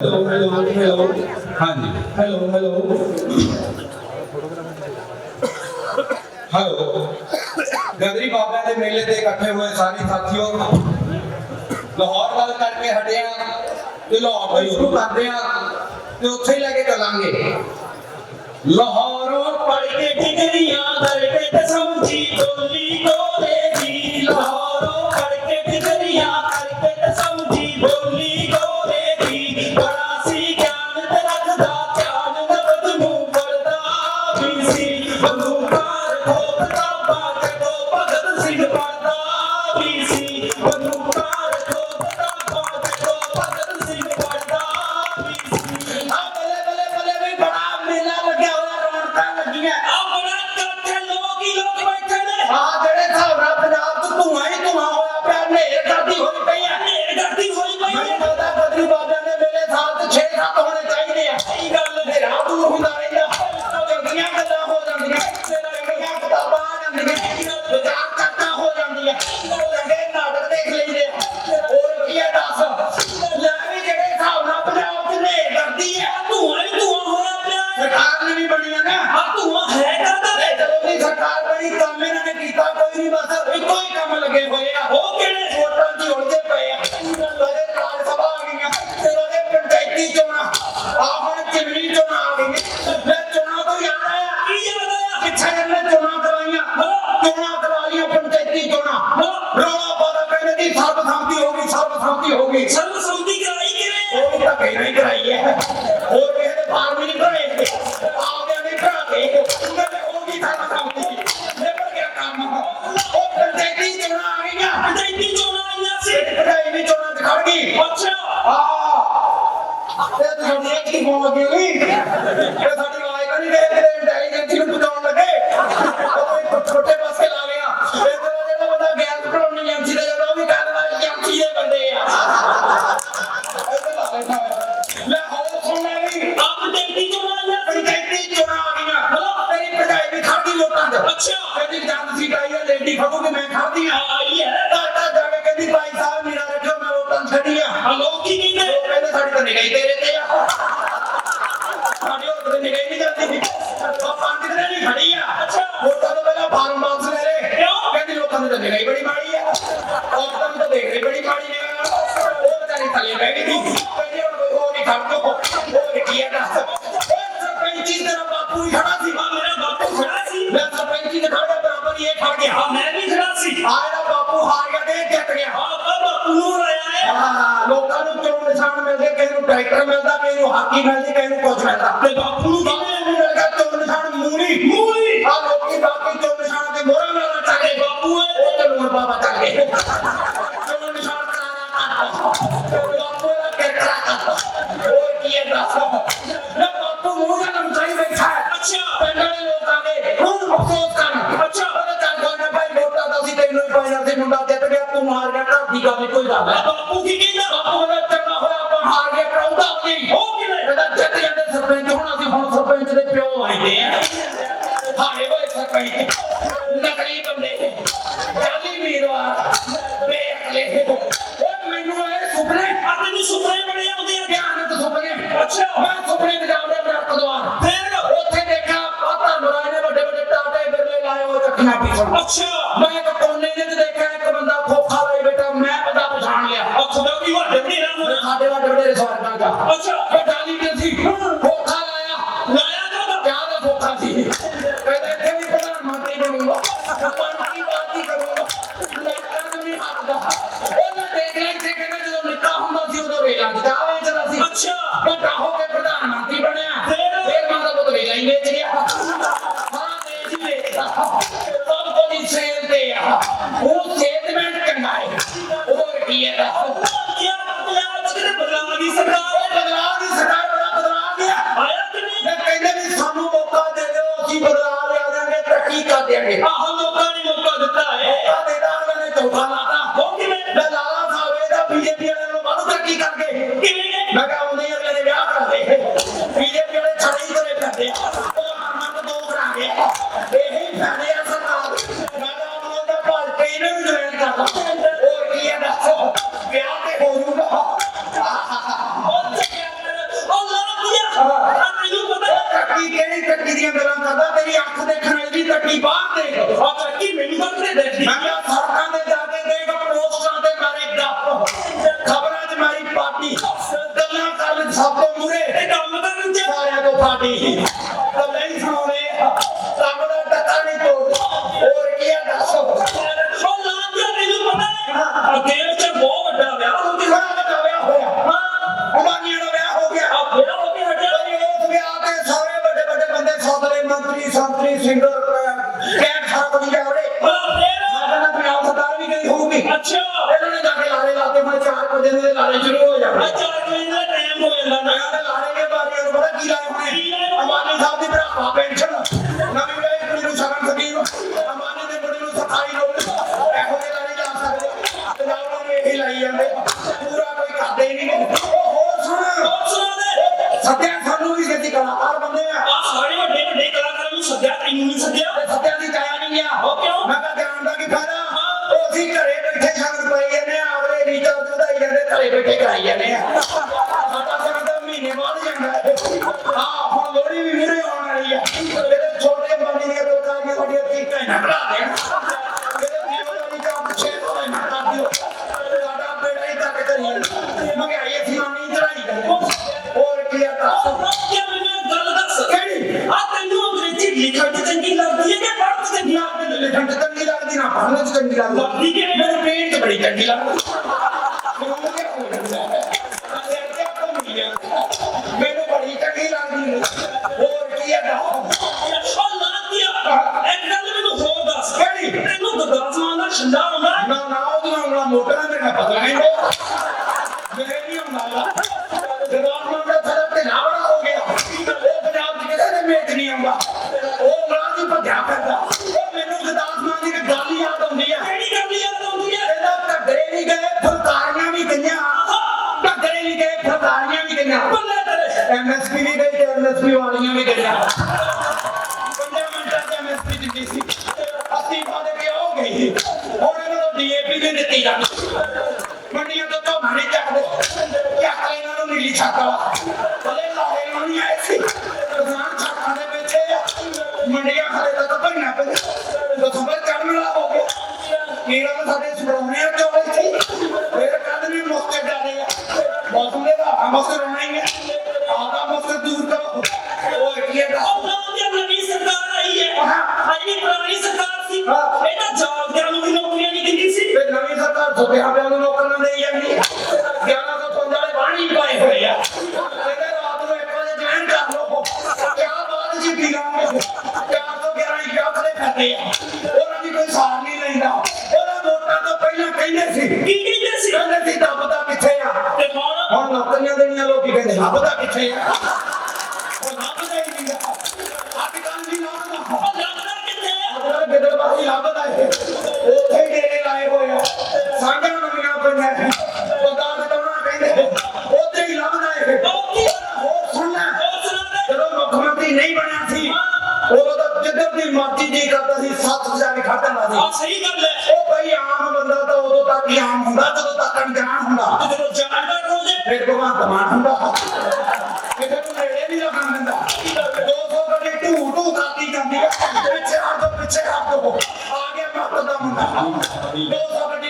Hello hello hello ਹਾਂਜੀ। Hello hello hello Gadri Baba ਦੇ ਮੇਲੇ ਤੇ ਇਕੱਠੇ ਹੋਏ ਸਾਰੇ ਸਾਥੀਓ, ਲਾਹੌਰ ਵੱਲ ਕਰਕੇ ਹਟੇ ਆ ਤੇ ਲਾਹੌਰ ਵੀ ਸ਼ੁਰੂ ਕਰਦੇ ਆ ਤੇ ਉੱਥੇ ਹੀ ਲੈ ਕੇ ਚੱਲਾਂਗੇ। ਲਾਹੌਰੋਂ ਪੜ ਕੇ ਡਿਗਰੀਆਂ ਕਰਕੇ ਤੇ ਸਮਝੀ ਟੋਲੀ ਕੋਲੇ ਦੀ? Hang on, that anybody else? ਕੋਈ ਪਾਇਆ ਤੇ ਮੁੰਡਾ ਜਿੱਤ ਗਿਆ ਤੂੰ ਹਾਰ ਗਿਆ ਢਾਬੀ ਗੱਲ ਕੋਈ ਗੱਲ ਹੈ ਬਾਪੂ ਕੀ ਕਹਿੰਦਾ? ਬਾਪੂ ਕਹਿੰਦਾ ਚੰਗਾ ਹੋਇਆ ਆਪਾਂ ਹਾਰ ਗਿਆ ਕਰਾਉਂਦਾ ਕੀ ਉਹ ਕਿਵੇਂ? ਕਹਿੰਦਾ ਜਿੱਤ ਜਾਂਦੇ ਸਰਪੰਚ ਹੁਣ ਅਸੀਂ ਹੁਣ ਸਰਪੰਚ ਦੇ ਪਿਓ ਆਈਦੇ ਆ ਹਾਰੇ ਹੋਏ ਸਰਪੰਚ। ਨਕਲੀ ਬੰਦੇ। ਜਾਲੀ ਵੀਰਵਾ ਬੇਅਕਲੇ ਉਹ ਮੈਨੂੰ ਇਹ ਸੁਪਨੇ। ਅੱਜ ਨੂੰ ਸੁਪਨੇ ਬਣੇ ਆਉਂਦੇ ਆ। ਧਿਆਨ ਤੇ ਸੁਪਨੇ। ਅੱਛਾ। ਮੈਂ ਸੁਪਨੇ ਪੰਜਾਬ ਦੇ ਬਰਤ ਦਵਾ ਫੇਰ? ਉੱਥੇ ਦੇਖਿਆ ਪਾਤਾ ਨਰਾਇਣ ਵੱਡੇ ਵੱਡੇ ਟਾਟੇ ਬਿਰਲੇ ਲਾਏ ਹੋਏ ਤੇ ਪੰਜਾਬੀ ਅੱਛਾ। ਮੈਂ ਉਹਨੇ ਨੇ ਦੇਖਿਆ ਇੱਕ ਬੰਦਾ ਖੋਖਾ ਲਈ ਬੇਟਾ ਮੈਂ ਬੰਦਾ ਪਛਾਣ ਲਿਆ। ਅੱਛਾ ਵੀ ਵੱਡੇ ਨੇ ਸਾਡੇ ਵੱਡੇ ਵੱਡੇ ਸਵਾਰਦਾਂ ਦਾ ਅੱਛਾ। ਇਹ ਡਾਲੀ ਕਿੱਥੀ ਸਭ ਤੋਂ ਸੇਲ ਤੇ ਆ। ਉਹ ਸਟੇਟਮੈਂਟ ਕਰਨਾ ਹੈ ਹੋਰ ਕੀ ਹੈ ਦਾ ਬਦਲਾਅ ਦੀ ਸਰਕਾਰ ਬਦਲਾਅ ਦੀ ਸਰਕਾਰ ਬੜਾ ਬਦਲਾਅ ਗਿਆ ਆਇਆ ਕਿ ਨਹੀਂ ਜੇ ਕਹਿੰਦੇ ਵੀ ਸਾਨੂੰ ਮੌਕਾ ਦੇ ਦਿਓ ਅਸੀਂ ਬਦਲਾਅ ਲਿਆ ਦਾਂਗੇ ਤਰੱਕੀ ਕਰ ਦੇਾਂਗੇ ਆਹ ਲੋਕਾਂ ਨੇ ਮੌਕਾ ਦਿੱਤਾ ਹੈ। ਮੌਕਾ ਦਿੱਤਾ ਉਹਨਾਂ ਨੇ ਚੌਥਾ ਲਾਤਾ। ਉਹ ਕਿਵੇਂ? ਮੈਂ ਲਾਲਾ ਸਾਹਿਬ ਇਹਦਾ ਬੀਜੇਪੀ ਵਾਲਿਆਂ ਨੂੰ ਵੱਧ ਤਰੱਕੀ ਕਰਕੇ ਕਿਵੇਂ? ਮੈਂ ਕਹਾਂ ਉਹਨੇ ਅਗਲੇ ਦੇ ਵਿਆਹ ਕਰਦੇ ਬੀਜੇਪੀ ਵਾਲੇ ਛਾਈ ਕਰੇ ਕਰਦੇ ਐਮਐਸਪੀ ਵੀ ਗਈ ਤੇ ਐਮਐਸਪੀ ਵਾਲੀਆਂ ਵੀ ਗਈਆਂ। ਪੰਜਾਂ ਮਿੰਟਾਂ ਚ ਐਮਐਸਪੀ ਜਿੱਤੀ ਸੀ। ਅਸਤੀਫਾ ਦੇ ਕੇ ਉਹ ਗਈ ਹੁਣ ਇਹਨਾਂ ਨੂੰ ਡੀਏਪੀ ਦੇ ਦਿੱਤੀ ਜਾਂਦੀ ਮੰਡੀਆਂ ਤੋਂ ਤੋਂ ਮਾਰੇ ਚੱਕਦੇ। ਚੱਕ ਇਹਨਾਂ ਨੂੰ ਨੀਲੀ ਛੱਤ ਵਾ ਬੱਲੇ ਲਾਹੇ ਨੂੰ ਨਹੀਂ ਆਏ ਸੀ। ਕਿਸਾਨ ਛੱਤਾਂ ਦੇ ਪਿੱਛੇ ਮੰਡੀਆਂ ਖੜੇ ਤਾਂ ਭੰਨਾ ਪਈ ਤੋਂ ਖਬਰ ਕਰਨ ਵਾਲਾ ਹੋ ਗਿਆ। ਇਹਨਾਂ ਨੂੰ ਸਾਡੇ ਸੁਣਾਉਣੇ ਆ ਚੋਲੇ ਸੀ ਫਿਰ ਕੱਲ ਵੀ ਮੁੱਕੇ ਜਾਣੇ ਆ। ਮੌਸਮ ਦੇ ਹਾਲਾਤ ਮੁੱਕ ਰੋਣੇ ਆ। మొన్న అత్తగా తిన్నాలో బిడ్డ అబదా ਵੀ ਜਹਾਨ ਹੁੰਦਾ। ਜਦੋਂ ਜਾਨ ਦਾ ਰੋਜ਼ ਫਿਰ ਭਗਵਾਨ ਮਾਨ ਹੁੰਦਾ। ਕਿਸੇ ਨੂੰ ਨੇੜੇ ਨਹੀਂ ਲੱਗਣ ਦਿੰਦਾ 200 ਕਦੇ ਢੂ ਢੂ ਕਰਦੀ ਕਰਦੀ ਪਿੱਛੇ ਹੱਥ ਪਿੱਛੇ ਹੱਥ ਆ ਗਿਆ ਮੱਤ ਦਾ ਮੁੰਡਾ। 200 ਕਦੇ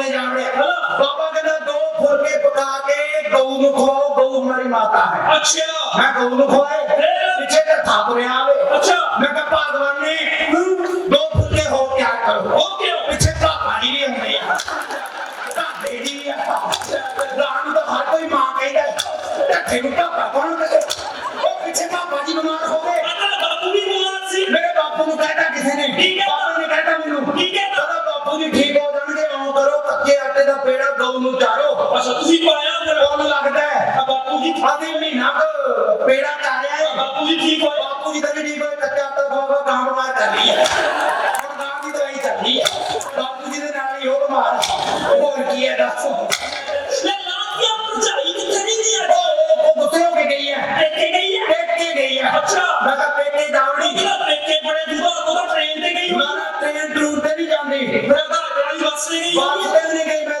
ਕੋਲੇ ਜਾਵੜੇ ਬਾਬਾ ਕਹਿੰਦਾ ਦੋ ਫੁਲਕੇ ਪਕਾ ਕੇ ਗਊ ਨੂੰ ਖਵਾਓ ਗਊ ਹਮਾਰੀ ਮਾਤਾ ਹੈ। ਅੱਛਾ। ਮੈਂ ਗਊ ਨੂੰ ਖਵਾਏ ਪਿੱਛੇ ਤਾਂ ਥਾਪ ਰਿਆ ਅੱਛਾ ਤੁਸੀਂ ਪਾਇਆ ਫਿਰ ਕੋਲ ਲੱਗਦਾ ਹੈ? ਆ ਬਾਪੂ ਜੀ। ਖਾਦੇ ਮਹੀਨਾ ਕ ਪੇੜਾ ਕਰ ਰਿਹਾ ਹੈ। ਬਾਪੂ ਜੀ ਠੀਕ ਹੋਏ? ਬਾਪੂ ਜੀ ਤਾਂ ਵੀ ਠੀਕ ਹੋਏ ਕੱਚਾ ਤਾਂ ਬਾਬਾ ਗਾਂ ਬਿਮਾਰ ਕਰ ਰਹੀ ਹੈ। ਹੁਣ ਗਾਂ ਦੀ ਦਵਾਈ ਚੱਲ ਰਹੀ ਹੈ। ਬਾਪੂ ਜੀ ਦੇ ਨਾਲ ਹੀ ਉਹ ਬਿਮਾਰ ਹੋਰ ਕੀ ਹੈ ਦੱਸ। ਲੈ ਲਾਂਗੀਆਂ ਭਰਜਾਈ ਕਿੱਥੇ ਗਈ ਹੈ ਉਹ ਗੁੱਸੇ ਹੋ ਕੇ ਗਈ ਹੈ। ਪੇਕੇ ਗਈ ਹੈ? ਪੇਕੇ ਗਈ ਹੈ। ਅੱਛਾ। ਮੈਂ ਕਿਹਾ ਪੇਕੇ ਜਾਵੜੀ। ਕਿਹੜਾ ਪੇਕੇ ਬੜੇ ਦੂਰ ਉਹ ਤਾਂ ਟ੍ਰੇਨ ਤੇ ਗਈ ਮਾਰਾ ਟ੍ਰੇਨ ਟਰੂਟ ਤੇ ਨਹੀਂ ਜਾਂਦੀ। ਮੈਂ ਤਾਂ ਗਾੜੀ ਬੱਸ ਨਹੀਂ ਗਈ ਬੱਸ ਤੇ ਨਹੀਂ ਗਈ ਮੈਂ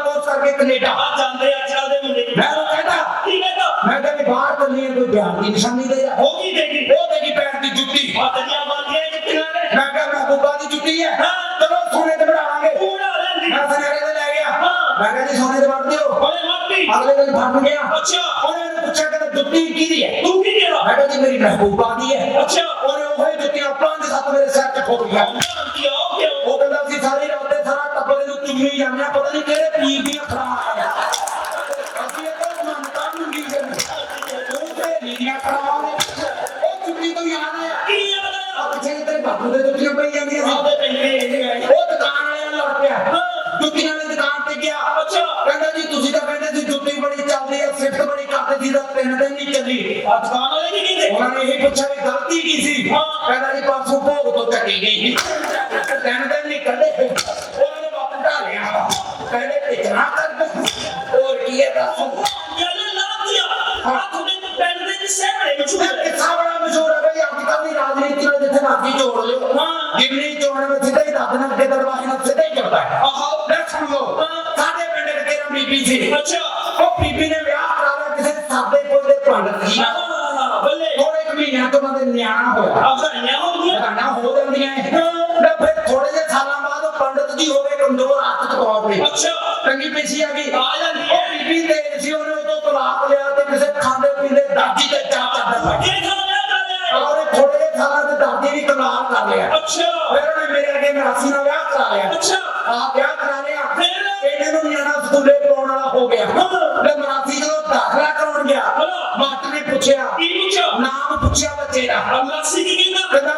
ਕੈਨੇਡਾ। ਆ ਜਾਂਦੇ ਅੱਜ ਕੱਲ ਦੇ ਮੁੰਡੇ ਮੈਂ ਉਹ ਕਹਿੰਦਾ ਕੀ ਕਹਿੰਦਾ ਮੈਂ ਕਿਹਾ ਵੀ ਬਾਹਰ ਚੱਲੀ ਆ ਕੋਈ ਬਿਆਨ ਦੀ ਨਿਸ਼ਾਨੀ ਦੇ ਜਾ ਹੋ ਕੀ ਦੇਗੀ? ਉਹ ਤੇਰੀ ਪੈਰ ਦੀ ਜੁੱਤੀ। ਆ ਤਜੀਆਂ ਬੰਦੀਆਂ ਕਿੱਥੀਆਂ ਨੇ ਮੈਂ ਕਿਹਾ ਮਹਿਬੂਬਾ ਦੀ ਜੁੱਤੀ ਹੈ। ਹਾਂ। ਚਲੋ ਸੋਨੇ ਤੇ ਬਣਾਵਾਂਗੇ ਪੂਰਾ ਲੈਂਦੀ। ਮੈਂ ਸੁਨਹਿਰੇ ਤੇ ਲੈ ਗਿਆ। ਹਾਂ। ਮੈਂ ਕਿਹਾ ਜੀ ਸੋਨੇ ਤੇ ਵੜ ਦਿਓ। ਓਏ ਮੱਤੀ ਅਗਲੇ ਦਿਨ ਫੜ ਗਿਆ। ਅੱਛਾ। ਉਹਨੇ ਮੈਨੂੰ ਪੁੱਛਿਆ ਕਿ ਜੁੱਤੀ ਕਿਹਦੀ ਹੈ? ਤੂੰ ਕੀ ਕਿਹਾ ਮੈਂ ਕਿਹਾ ਜੀ ਮੇਰੀ ਮਹਿਬੂਬਾ ਦੀ ਹੈ। ਅੱਛਾ। ਉਹਨੇ ਉਹੀ ਜੁੱਤੀਆਂ ਪੰਜ ਸੱਤ ਮੇਰੇ ਸਿਰ 'ਚ ਠੋਕ ਗਿਆ ਕਿਉਂ ਕਿਉਂ ਉਹ ਚੁੰਮੀ ਜਾਂਦੇ ਆ ਪਤਾ ਨਹੀਂ ਕਿਹੜੇ ਪੀਰ ਦੀਆਂ ਖਰਾਬ ਅਸੀਂ ਇਹ ਤਾਂ ਮੰਨਤਾ ਕੀ ਕਰਨਾ ਉਹ ਤੇ ਲੀਆਂ ਖਰਾਬ ਉਹ ਚੁੰਮੀ ਤੋਂ ਯਾਦ ਆਇਆ ਕੀ ਆ ਪਿੱਛੇ ਤੇਰੇ ਬਾਪੂ ਦੇ ਜੁੱਤੀਆਂ ਪਈ ਜਾਂਦੀਆਂ ਸੀ। ਆਦੇ ਪੈਂਦੇ ਉਹ ਦੁਕਾਨ ਵਾਲਿਆਂ ਨਾਲ ਪਿਆ। ਜੁੱਤੀਆਂ ਵਾਲੀ ਦੁਕਾਨ ਤੇ ਗਿਆ। ਅੱਛਾ। ਕਹਿੰਦਾ ਜੀ ਤੁਸੀਂ ਤਾਂ ਕਹਿੰਦੇ ਸੀ ਜੁੱਤੀ ਬੜੀ ਚੱਲਦੀ ਆ ਸਿਫਤ ਬੜੀ ਕਰਦੇ ਸੀ ਤਾਂ ਤਿੰਨ ਦਿਨ ਨਹੀਂ ਚੱਲੀ। ਆ ਦੁਕਾਨ ਵਾਲੇ ਕੀ ਕਹਿੰਦੇ? ਉਹਨਾਂ ਨੇ ਇਹ ਪੁੱਛਿਆ ਵੀ ਗਲਤੀ ਕੀ ਸੀ। ਕਹਿੰਦਾ ਜੀ ਪਰਸੋਂ ਭੋਗ ਤੋਂ ਚੱਕੀ ਗਈ। ਤਿੰਨ ਦਿਨ ਨਹੀਂ ਕੱਢੇ ਪਿਛਣਾ ਕਰ ਹੋਰ ਕੀ ਹੈ ਦੱਸ ਯਾਰ ਲਾ ਦਿਆ ਆ ਤੁਹਾਡੇ ਪਿੰਡ ਦੇ ਇਹ ਮਸ਼ਹੂਰ ਕਿੱਸਾ ਬੜਾ ਮਸ਼ਹੂਰ ਹੈ ਬਈ ਅੱਜ ਕੱਲ੍ਹ ਦੀ ਰਾਜਨੀਤੀ ਨਾਲ ਜਿੱਥੇ ਮਰਜ਼ੀ ਜੋੜ ਲਿਓ ਹਾਂ। ਜਿੰਨੀ ਚੋਣ ਵਿੱਚ ਸਿੱਧਾ ਹੀ ਦੱਸ ਦੇਣਾ ਅੱਗੇ ਦਰਵਾਜ਼ੇ ਨਾਲ ਸਿੱਧਾ ਹੀ ਚੱਲਦਾ ਹੈ ਆਹੋ ਲੈ ਸੁਣ ਲਓ ਹਾਂ। ਸਾਡੇ ਪਿੰਡ ਦੇ ਤੇਰਾ ਬੀਬੀ ਸੀ ਅੱਛਾ ਉਹ ਬੀਬੀ ਨੇ ਵਿਆਹ ਕਰਾ ਲਿਆ ਕਿਸੇ ਸਾਦੇ ਕੋਲ ਦੇ ਨਾਲ ਆਹ ਬੱਲੇ ਥੋੜੇ ਕੁ ਮਹੀਨਿਆਂ ਤੋਂ ਬਾਅਦ ਨਿਆਣਾ ਹੋਇਆ ਅਫਜ਼ਾਈਆਂ ਹੋ ਗਈਆਂ ਘਟਨਾ ਹੋ ਜਾਂਦੀਆਂ ਹੈ ਲੈ ਫਿਰ ਥੋੜੇ ਜਿਹੇ ਸਾਲਾਂ ਬਾਅਦ ਉਹ ਪੰਡਤ ਜੀ ਹੋ ਗਏ ਤੌਰ ਤੇ ਚੰਗੀ ਪੇਸ਼ੀ ਆ ਗਈ ਆ ਜਾਂਦੀ ਉਹ ਬੀਬੀ ਤੇ ਸੀ ਉਹਨੇ ਉਹ ਤੋਂ ਤਲਾਕ ਲਿਆ ਤੇ ਕਿਸੇ ਖਾਂਦੇ ਪੀਂਦੇ ਦਾਦੀ ਤੇ ਚਾਹ ਚੱਲਦਾ ਲੱਗ ਉਹਨੇ ਥੋੜੇ ਜਿਹੇ ਸਾਲਾਂ ਤੇ ਦਾਦੀ ਵੀ ਕਮਾਲ ਕਰ ਲਿਆ। ਅੱਛਾ। ਫਿਰ ਉਹਨੇ ਮੇਰੇ ਅੱਗੇ ਮਰਾਸੀ ਨਾਲ ਵਿਆਹ ਕਰਾ ਲਿਆ। ਅੱਛਾ। ਆ ਵਿਆਹ ਕਰਾ ਲਿਆ। ਫਿਰ? ਇਹਨੇ ਨੂੰ ਨਿਆਣਾ ਸਕੂਲੇ ਪਾਉਣ ਵਾਲਾ ਹੋ ਗਿਆ। ਤੇ ਮਰਾਸੀ ਜਦੋਂ ਦਾਖਲਾ ਕਰਾਉਣ ਗਿਆ। ਮਾਸਟਰ ਨੇ ਪੁੱਛਿਆ ਕੀ ਪੁੱਛਿਆ? ਨਾਮ ਪੁੱਛਿਆ ਬੱਚੇ ਦਾ। ਅਮਰਾਸੀ ਕੀ ਕਹਿੰਦਾ? ਕਹਿੰਦਾ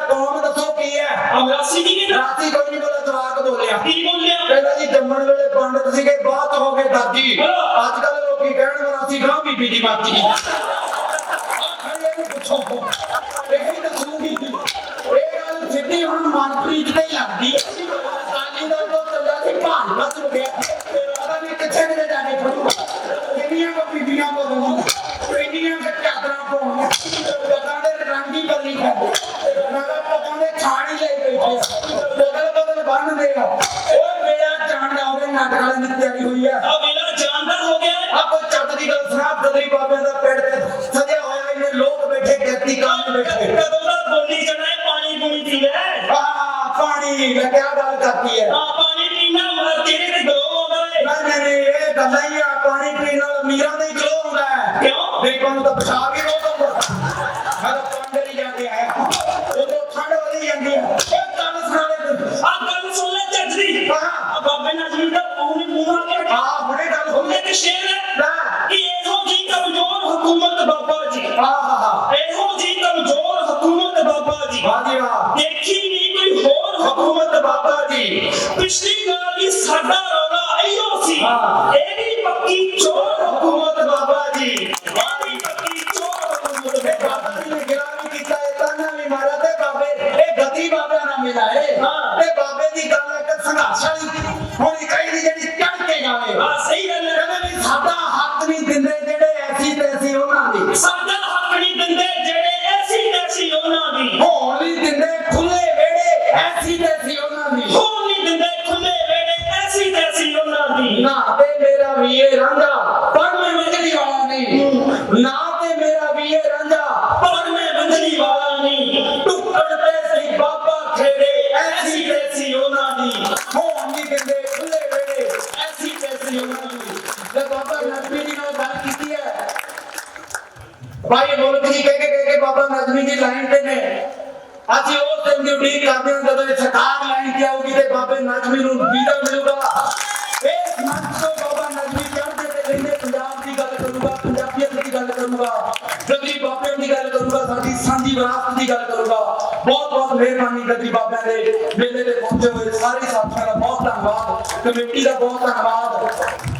ਗਾਂ ਬੀਬੀ ਗੱਲਾਂ ਹੀ ਆ ਪਾਣੀ ਪੀਣ ਨਾਲ ਅਮੀਰਾਂ ਦਾ ਹੀ ਗਲੋ ਹੁੰਦਾ ਹੈ। ਕਿਉਂ? ਨੂੰ ਤਾਂ ਪਛਾ ਸੀ। ਇਹ ਵੀ ਪੱਕੀ ਚੋਰ ਹਕੂਮਤ ਬਾਬਾ ਜੀ ਵੇੜੇ ਐਸੀ ਉਹਨਾਂ ਦੀ। ਨਾ ਤੇ ਮੇਰਾ ਵੀ ਰਾਂਝਾ, ਪਰ ਮੈਂ ਮੰਗਲੀ ਵਾਲਾ ਨਹੀਂ। ਨਾ ਤੇ ਮੇਰਾ ਵੀ ਰਾਂਝਾ, ਪਰ ਮੈਂ ਬੰਦਲੀ ਵਾਲਾ ਨਹੀਂ। ਟੁੱਕੜ ਤੇ ਸੀ ਬਾਬਾ ਖੇੜੇ ਐਸੀ ਤੈਸੀ ਉਹਨਾਂ ਦੀ। ਹੋਣ ਨਹੀਂ ਦਿੰਦੇ ਖੁੱਲੇ ਵਿਹੜੇ ਐਸੀ ਤੈਸੀ ਉਹਨਾਂ ਦੀ। ਤੇ ਬਾਬਾ ਨਜ਼ਮੀ ਜੀ ਨਾਲ ਗੱਲ ਕੀਤੀ ਹੈ। ਭਾਈ ਮੁਲਕ ਜੀ ਕਹਿ ਕੇ ਕਹਿ ਬਾਬਾ ਨਜ਼ਮੀ ਜੀ ਲਾਈਨ ਤੇ ਨੇ। ਅਸੀਂ ਉਸ ਦਿਨ ਦੀ ਉਡੀਕ ਕਰਦੇ ਹਾਂ ਜਦੋਂ ਸਰਕਾਰ ਲਾਈਨ ਤੇ ਆਊਗੀ ਤੇ ਬਾਬੇ ਨਜ਼ਮੀ ਨੂੰ ਵੀਜ਼ਾ ਮਿਲੂਗਾ। ਵਿਰਾਸਤ ਦੀ ਗੱਲ ਕਰੂੰਗਾ। ਬਹੁਤ ਬਹੁਤ ਮਿਹਰਬਾਨੀ ਗੱਦੀ ਬਾਬਿਆਂ ਦੇ ਮੇਲੇ ਤੇ ਪਹੁੰਚੇ ਹੋਏ ਸਾਰੇ ਸਾਥੀਆਂ ਦਾ ਬਹੁਤ ਧੰਨਵਾਦ। ਕਮੇਟੀ ਦਾ ਬਹੁਤ ਧੰਨਵਾਦ।